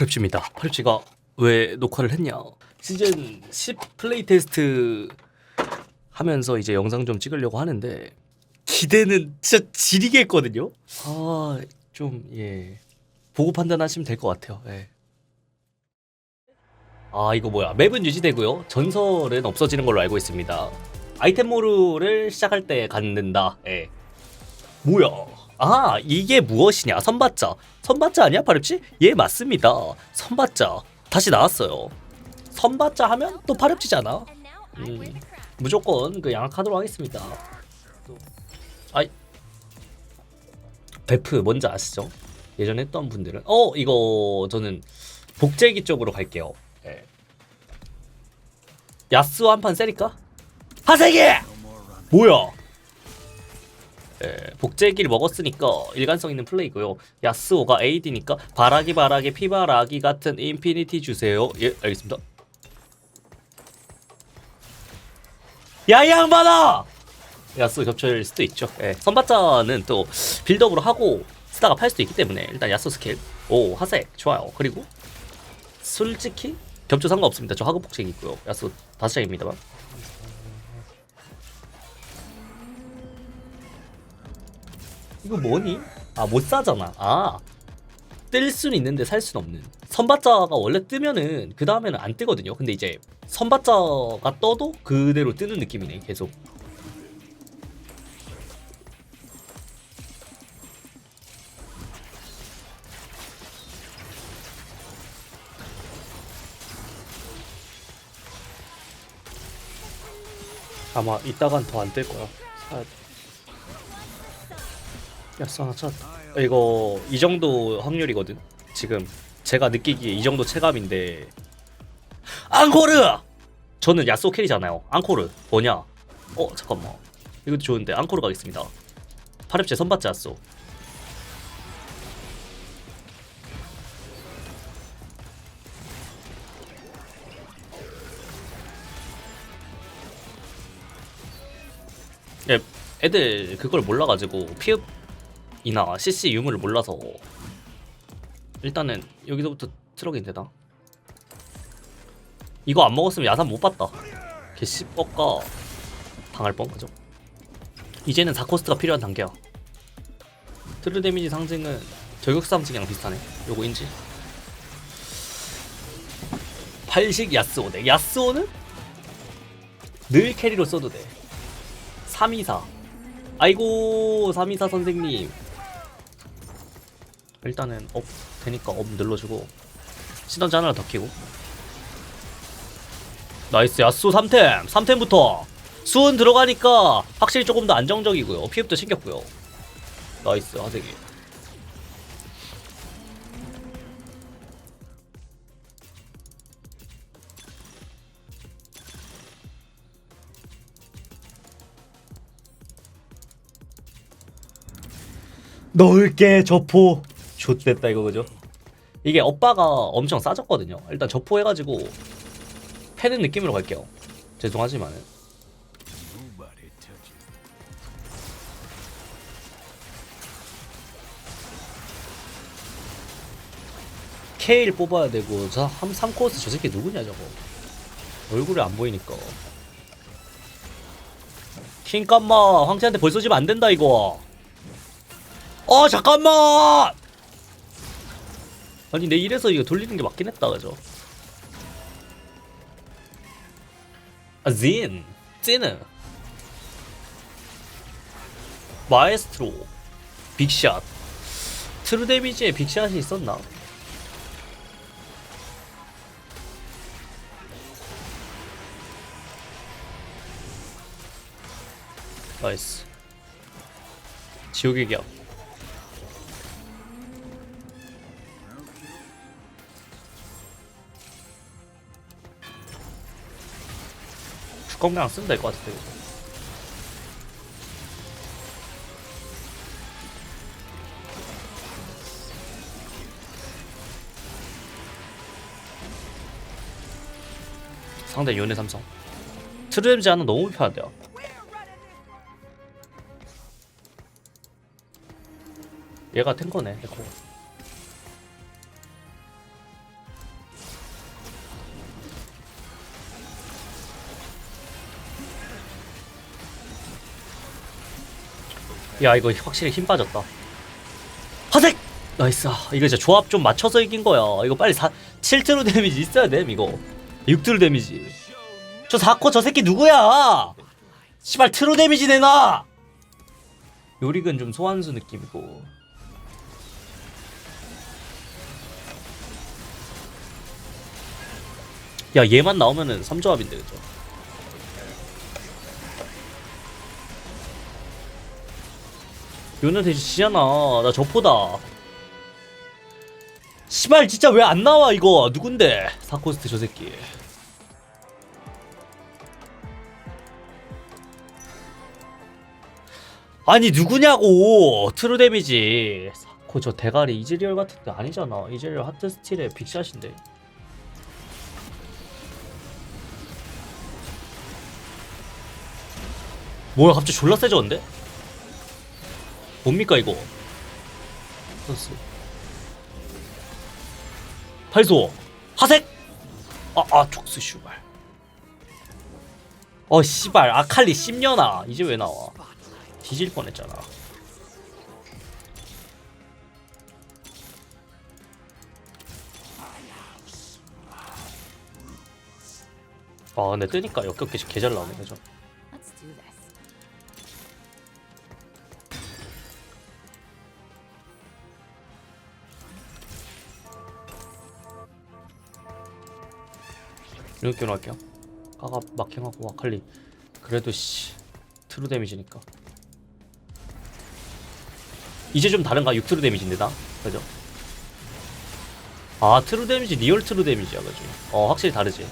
파립치입니다. 파립치가 왜 녹화를 했냐? 시즌 10 플레이 테스트 하면서 이제 영상 좀 찍으려고 하는데 기대는 진짜 지리게 했거든요. 아, 좀 예. 보고 판단하시면 될 것 같아요. 예. 아, 이거 뭐야? 맵은 유지되고요. 전설은 없어지는 걸로 알고 있습니다. 아이템 모루를 시작할 때 갖는다. 예. 뭐야? 아 이게 무엇이냐? 선받자. 선받자 아니야 파렵치? 예 맞습니다. 선받자. 다시 나왔어요. 선받자 하면 또 파렵치잖아. 음, 무조건 그 양악하도록 하겠습니다. 아이 베프 뭔지 아시죠? 예전에 했던 분들은 어 이거 저는 복제기 쪽으로 갈게요. 예. 야스오 한판 세릴까? 하세기! 뭐야? 예, 복제기를 먹었으니까 일관성 있는 플레이고요. 야스오가 AD니까 바라기 바라기 피바라기 같은 인피니티 주세요. 예, 알겠습니다. 야이 양반아! 야스오 겹쳐일 수도 있죠. 예, 선바자는 또 빌드업으로 하고 쓰다가 팔 수도 있기 때문에 일단 야스오 스킬 오 하색 좋아요. 그리고 솔직히 겹쳐 상관없습니다. 저 하급 복제기 있고요. 야스오 다섯 장입니다만. 이거 뭐니? 아 못 사잖아. 아. 뜰 수는 있는데 살 수는 없는. 선받자가 원래 뜨면은 그 다음에는 안 뜨거든요. 근데 이제 선받자가 떠도 그대로 뜨는 느낌이네. 계속. 아마 이따간 더 안 뜰 거야. 사야 돼. 야스 하나 찾았다 아, 이거 이 정도 확률이거든. 지금 제가 느끼기에 이 정도 체감인데. 앙코르! 저는 야스오 캐리잖아요. 앙코르. 뭐냐? 어 잠깐만. 이것도 좋은데 앙코르 가겠습니다. 파렙제 선받지 야스오 예, 애들 그걸 몰라가지고 피읍 이나 CC 유무를 몰라서 일단은 여기서부터 되나? 이거 안 먹었으면 야산 못 봤다. 개 씹어가 당할 뻔 그죠? 이제는 4코스트가 필요한 단계야. 트루 데미지 상징은 저격 상징이랑 비슷하네. 요거 인지. 팔식 야스오 대 야스오는 늘 캐리로 써도 돼. 324 아이고 324 선생님 일단은 업 되니까 업 눌러주고 시던지 하나 더 키고. 나이스 야수 3템! 3템부터! 수은 들어가니까 확실히 조금 더 안정적이고요. 피흡도 신겼고요. 나이스 하세기 넣을게 저포 좋됐다 이거 그죠? 이게 오빠가 엄청 싸졌거든요. 일단 저포 해가지고 패는 느낌으로 갈게요. 죄송하지만은. 케일 뽑아야 되고 저 3코스 저 새끼 누구냐 저거? 얼굴이 안 보이니까. 킹깜마 황태한테 벌써 지면 안 된다 이거. 어 잠깐만 아니 내 이래서 이거 돌리는 게 맞긴 했다 그죠? 아진. 찐은. 마에스트로. 빅샷. 트루 데미지에 빅샷이 있었나? 나이스. 지옥의 격 주광장 쓰면 될 것 같은데 이거. 상대 요네 삼성. 트루엠지 하나 너무 불편한데요. 얘가 탱커네 에코 야 이거 확실히 힘 빠졌다. 화색! 나이스. 아, 이거 진짜 조합 좀 맞춰서 이긴 거야. 이거 빨리 4 7트루 데미지 있어야 돼 이거. 6트루 데미지. 저 4코 저 새끼 누구야? 씨발 트루 데미지 내놔! 요릭은 좀 소환수 느낌이고. 야 얘만 나오면은 3조합인데 그죠 요는 대신 지잖아 나 저포다. 시발 진짜 왜 안 나와 이거? 누군데? 사코스트 저 새끼. 아니 누구냐고! 트루 데미지. 사코 저 대가리 이즈리얼 같은데 아니잖아. 이즈리얼 하트 스틸의 빅샷인데. 뭐야 갑자기 졸라 세졌는데? 뭡니까 이거? 선수 팔소 하색? 아아 촉수 슈발. 어 씨발 아칼리 10년아 이제 왜 나와? 뒤질 뻔했잖아. 아 근데 뜨니까 역겹게 개잘 나오네 그죠 이렇게 할게요. 까가 마킹하고 와칼리. 그래도 씨 트루 데미지니까. 이제 좀 다른가? 6트루 데미지인데 나? 그죠? 아 트루 데미지 리얼 트루 데미지야 그죠? 어 확실히 다르지.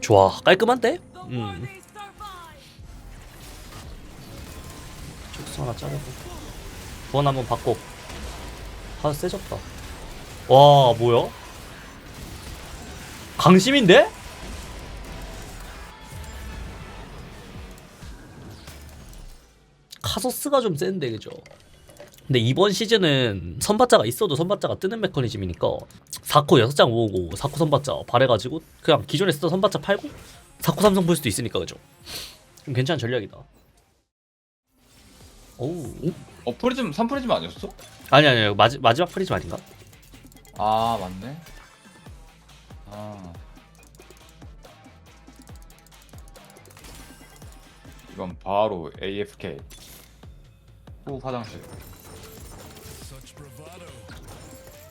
좋아. 깔끔한데 음. 촉수 하나 자르고. 구원 한번 받고. 하나 세졌다 와 뭐야? 강심인데? 카소스가 좀 센데 그죠? 근데 이번 시즌은 선발자가 있어도 선발자가 뜨는 메커니즘이니까 4코 6장 모으고 4코 선발자 발해가지고 그냥 기존에 쓰던 선발자 팔고 4코 삼성 볼 수도 있으니까 그죠? 좀 괜찮은 전략이다 오우 어 프리즘 3프리즘 아니었어? 아니 아니 마지, 마지막 프리즘 아닌가? 아 맞네. 아 이건 바로 AFK. 후 화장실.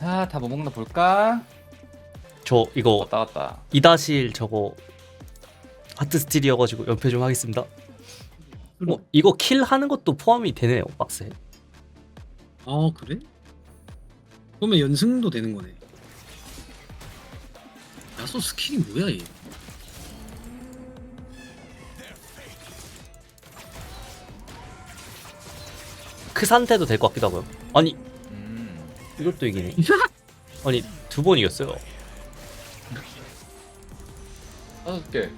아다 뭐 먹나 볼까? 저 이거 왔다 갔다. 이다실 저거 하트 스틸이어가지고 연패 좀 하겠습니다. 어, 이거 킬 하는 것도 포함이 되네요 박스에. 아 그래? 그러면 연승도 되는 거네. 야소 스킬이 뭐야 얘? 그 상태도 될 것 같기도 하고요. 아니 음. 이것도 이기네. 아니 두 번 이겼어요. 다섯 개.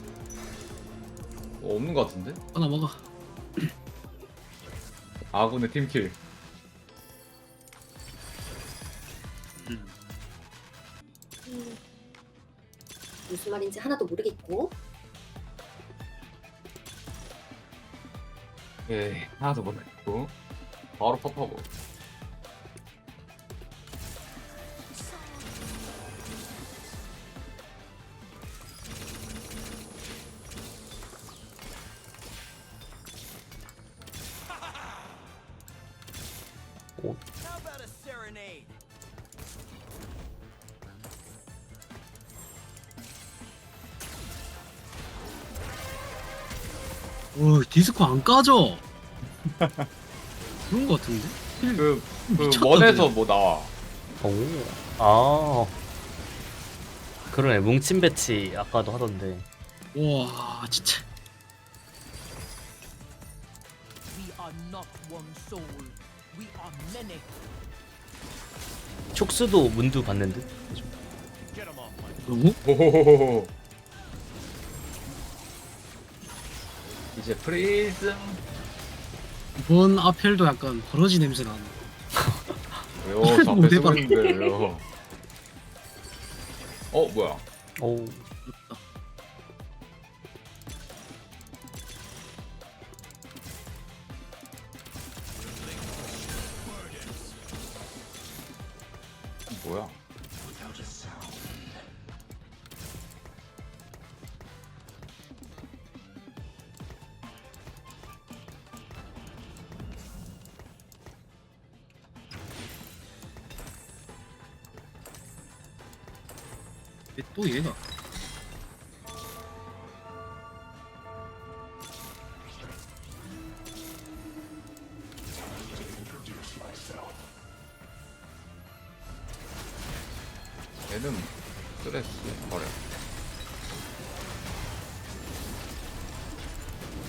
어, 없는 것 같은데? 하나 먹어. 아군의 팀킬. 무슨 말인지 하나도 모르겠고. 예, 하나도 모르겠고. 바로 팝하고. 오 디스코 안 까져. 그런 거 같은데? 그, 그 미쳤다, 원에서 그냥. 뭐 나와. 오, 아 그러네 뭉친 배치 아까도 하던데. 와 진짜. We are not one soul. We are many. 촉수도 문두 받는 듯. 너무? 오호호호호. 이제 프리즘 뭔 앞필도 약간 버러지 냄새 나는. 왜요? 저 앞에 쓰고 있는데 왜요? 어 뭐야? 오. 뭐야? 또 얘가 얘는 스트레스 버려.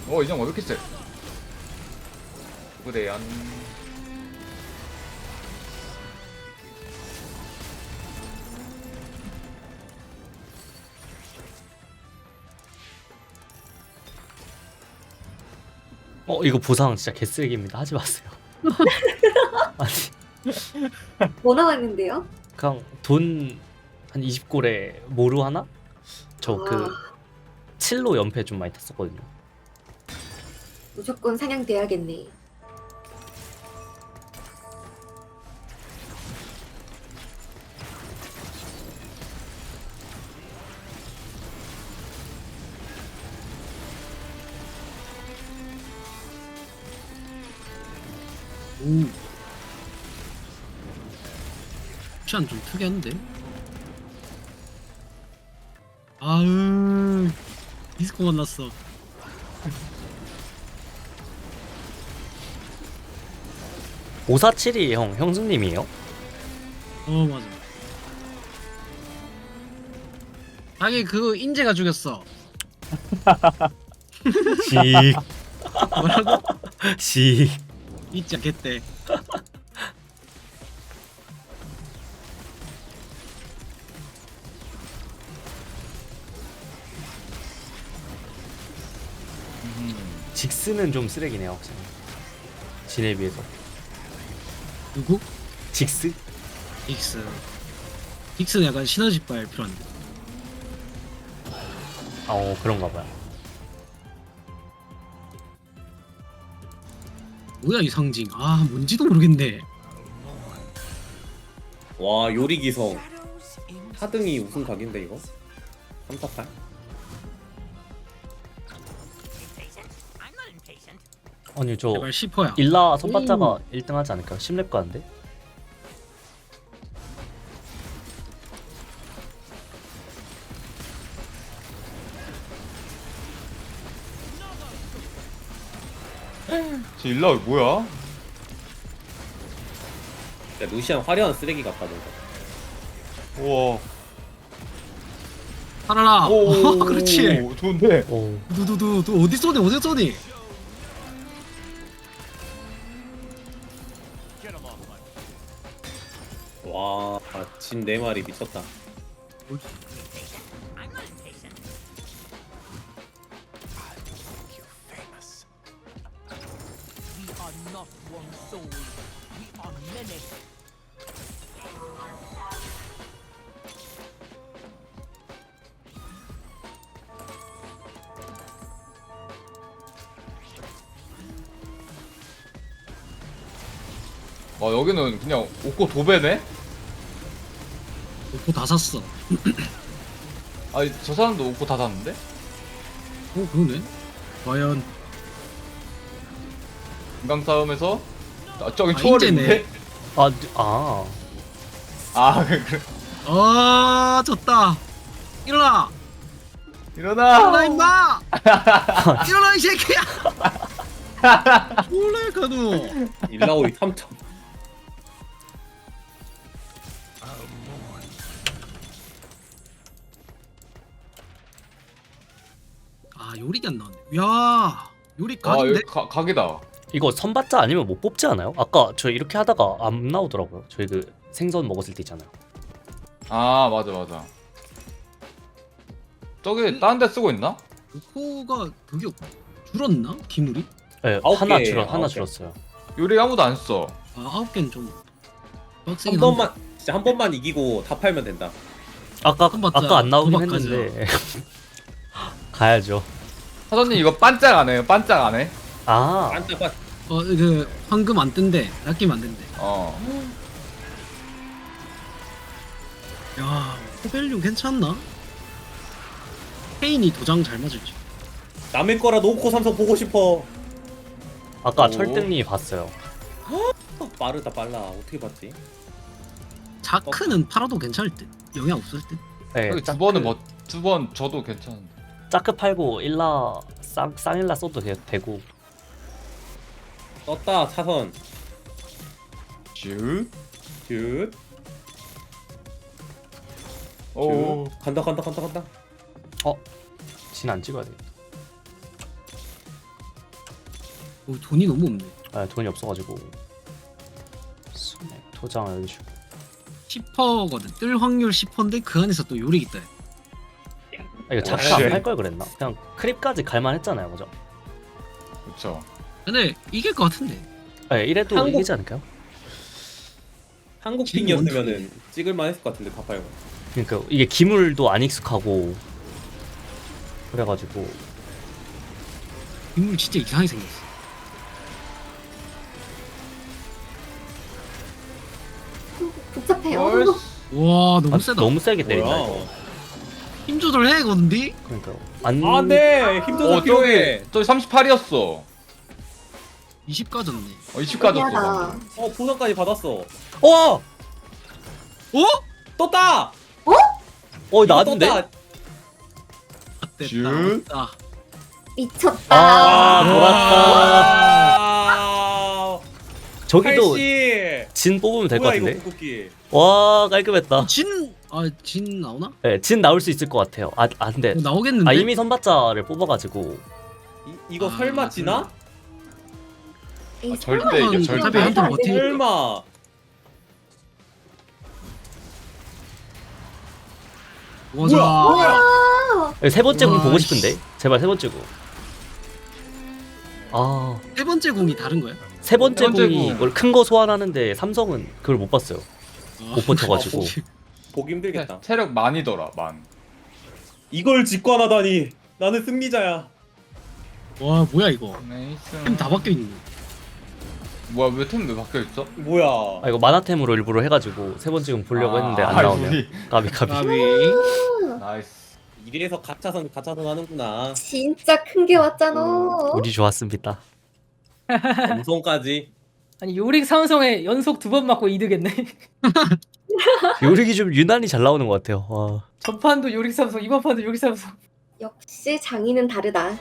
어 인형 왜 이렇게 세? 누구대얀? 어 이거 보상 진짜 개쓰레기입니다. 하지 마세요. 아니 뭐 나왔는데요? 그냥 돈 한 20골에 모루 하나? 저 그 아, 칠로 연패 좀 많이 탔었거든요. 무조건 사냥돼야겠네. 옵션 좀 특이한데 아으 디스코 만났어 오사칠이 형 형수님이에요? 어 맞아 자기 그 인재가 죽였어 씩 뭐라고? 씩. 잊지 않겠대 직스는 좀 쓰레기네요. 확실히. 진에 비해서. 누구? 직스? 딕스 딕스는 약간 시너지발 필요한데 아, 어 그런가 봐요. 뭐야 이 상징 아 뭔지도 모르겠네 와 요리 기성 Shadows in 4등이 우승 각인데 이거 3타팔 아니 저 제발 10호야 일라 선발자가 1등 하지 않을까요? 10렙 가는데? 저 일라 뭐야? 야 루시안 화려한 쓰레기 같다 뭔가 우와. 살아라 어, 그렇지 좋은데. 오. 두두두 두 어디 쏘니 어디 쏘니 진 4마리 미쳤다. 와 여기는 그냥 옷고 도배네? 오포 다 샀어 아니 저 사람도 옷고 다 샀는데? 오 그러네 과연 인강 싸움에서 아, 저기 아, 초월이 인제네. 있는데? 아, 누- 아. 아 그래. 아 졌다 일어나 일어나 일어나. 임마 일어나 이 새끼야 몰래 가누 일라오이 3점 아 요리가 안 나왔네 야 요리 아 각인데 여기 가, 각이다. 이거 선발자 아니면 못 뽑지 않아요? 아까 저 이렇게 하다가 안 나오더라고요. 저희 그 생선 먹었을 때 있잖아요. 아 맞아 맞아. 저기 다른 데 쓰고 있나? 오포가 그게 줄었나 기물이 네, 아홉 하나 개, 줄어 아홉 하나 개. 줄었어요. 요리 아무도 안 써. 아 아홉 개는 좀 한 빡세긴 번만 한데. 진짜 한 번만 이기고 다 팔면 된다 아까 아까 안 나오긴 도박하죠. 했는데 가야죠. 사장님 이거 반짝 안 해요? 반짝 안 해? 아, 반짝반 어그 황금 안 뜬대 낚이면 안 된대 어. 야 호벨류 괜찮나? 케인이 도장 잘 맞을지 남의 거라 놓고 삼성 보고 싶어. 아까 오. 철등님이 봤어요. 어, 빠르다 빨라. 어떻게 봤지? 자크는 팔아도 괜찮을 듯 영향 없을 듯 네, 여기 두 번은 뭐 두 번 저도 괜찮은데. 짜크 팔고 일라 쌍 쌍일라 써도 되- 되고 떴다 차선. 슛. 슛. 오. 슛. 간다 간다 간다 간다. 진 안 찍어야 돼. 오, 돈이 너무 없네 아, 돈이 없어가지고 손에 도장을 주고 10%거든 뜰 확률 10%인데 그 안에서 또 요리 있다 아, 이거 자크 씨. 안팔걸 그랬나? 그냥 크립까지 갈만 했잖아요, 그죠? 그렇죠. 근데 이길 것 같은데 네, 이래도 한국- 이기지 않을까요? 한국 핑이었으면은 찍을만 했을 것 같은데 다 팔고. 그러니까 이게 기물도 안 익숙하고 그래가지고 인물 진짜 이상하게 생겼어 복잡해요. 와 너무 아, 세다 너무 세게 때린다 뭐야? 힘 조절해 건디 그러니까 안 아, 네. 힘도 어 필요해. 저기 저기 38이었어. 20 까졌네 어20 까졌어. 신기하다. 방금. 어, 보상까지 받았어. 와! 어? 떴다. 어 나왔는데? 떴다. 됐다 미쳤다. 아, 돌았다. 아, 저기도 80. 진 뽑으면 될 것 뭐야, 이거 같은데? 와 깔끔했다. 진, 아, 진 나오나? 네, 진 나올 수 있을 것 같아요. 아, 안 돼. 어, 나오겠는데? 아 이미 선발자를 뽑아가지고 이, 이거 아, 설마 지나? 에이, 아, 절대 설마. 이겨, 절대 어차피 한턴 안 돼. 버티니까. 설마. 맞아. 아, 네, 세 번째 공 와, 보고 씨. 싶은데 제발 세 번째 공. 아, 세 번째 공이 다른 거야? 세 번째 세 번째 공이 공. 이걸 큰 거 소환하는데 삼성은 그걸 못 봤어요. 아, 못 버텨가지고. 보기 힘들겠다. 체력 많이더라 만. 이걸 직관하다니. 나는 승리자야. 와, 뭐야 이거? 네이스. 템다 바뀌어 있네. 뭐야 왜 템 왜 바뀌어 있어? 뭐야? 아 이거 마나템으로 일부러 해가지고 세 번째 공 보려고 했는데 안 아. 우리. 까비 까비. 까비. 나이스. 이래서 가차선 가차선 하는구나. 진짜 큰 게 왔잖아. 우리 좋았습니다. 감성까지. 아니 요릭 삼성에 연속 두 번 맞고 이득했네. 요lik이 좀 유난히 잘 나오는 것 같아요. 와. 전판도 삼성, 이번 판도 삼성. 역시 장인은 다르다.